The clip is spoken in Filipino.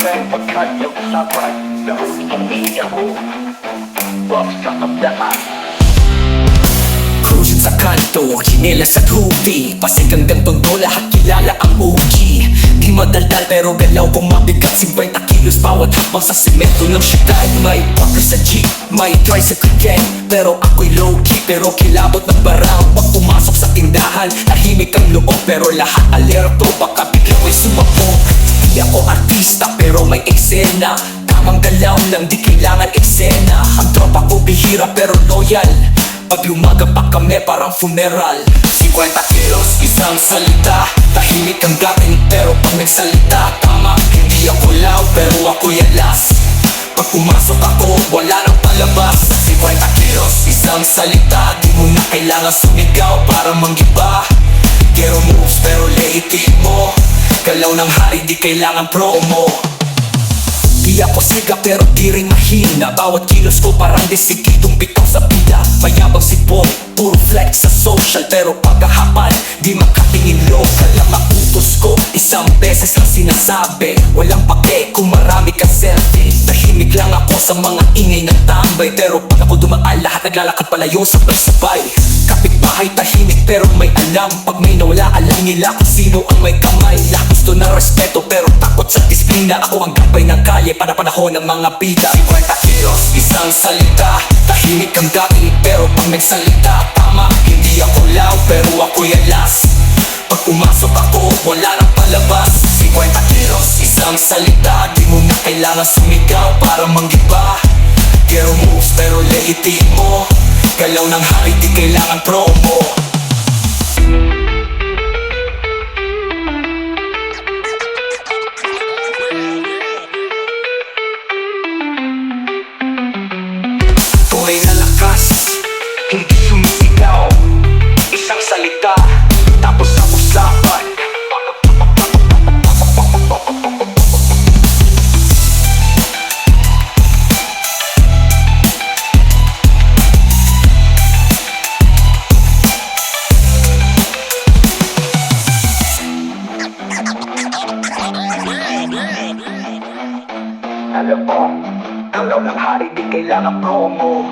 Pagkat yung usapan na hindi ako Basta kapdahan Cruising sa kanto, chinelas at hoodie Pasig hanggang tondo, lahat kilala ang OG Di madaldal pero galaw kong mabigat. 50 kilos bawat hakbang sa simento ng syudad May parker sa jeep, may tricycle gang. Pero ako'y low-key pero kilabot ng barang. Pag pumasok sa tindahan, tahimik ang loob Pero lahat alerto, baka biglang may sumabog Di ako artista pero may eksena. Tamang galaw lang, di kailangan eksena. Ang tropa ko bihira pero loyal. Pag lumaga pa kami parang funeral. 50 kilos, isang salita. Tahimik ang dating pero pag nagsalita Tama, hindi ako loud pero ako yalas Pag pumasok ako, wala nang palabas. 50 kilos, isang salita. Di mo na kailangan sumigaw para manggiba Galaw ng hari, di kailangan promo. Di ako siga pero di rin mahina. Bawat kilos ko parang desididong bitaw sa pila. Mayabang si Boy, puro flex sa social. Pero pagkahapan, di makatingin local. Ang mautos ko, isang beses lang sinasabi. Walang pake kung marami ka selfie. Tahimik lang ako sa mga ingay ng tambay. Pero pag ako dumaan, lahat naglalakad palayo sabay-sabay Kapitbahay tahimik pero may alam. Pag may nawala, alam nila kung sino ang may kamay. Lahat gusto ng respeto pero takot sa disiplina. Ako ang gabay ng kalye para panahon ng mga bida. 50 kilos, isang salita. Tahimik ang dating pero pag nagsalita Tama, hindi ako loud pero ako yalas Pag pumasok ako, wala nang palabas. 50 kilos, isang salita. Di mo na kailangan sumigaw para manggiba. Gero moves pero lehitin mo Galaw ng hari, di kailangan promo. Tunay na lakas, hindi sumisigaw Isang salita, tapos ang usapan Alam mo, galaw ng hari, di kailangan promo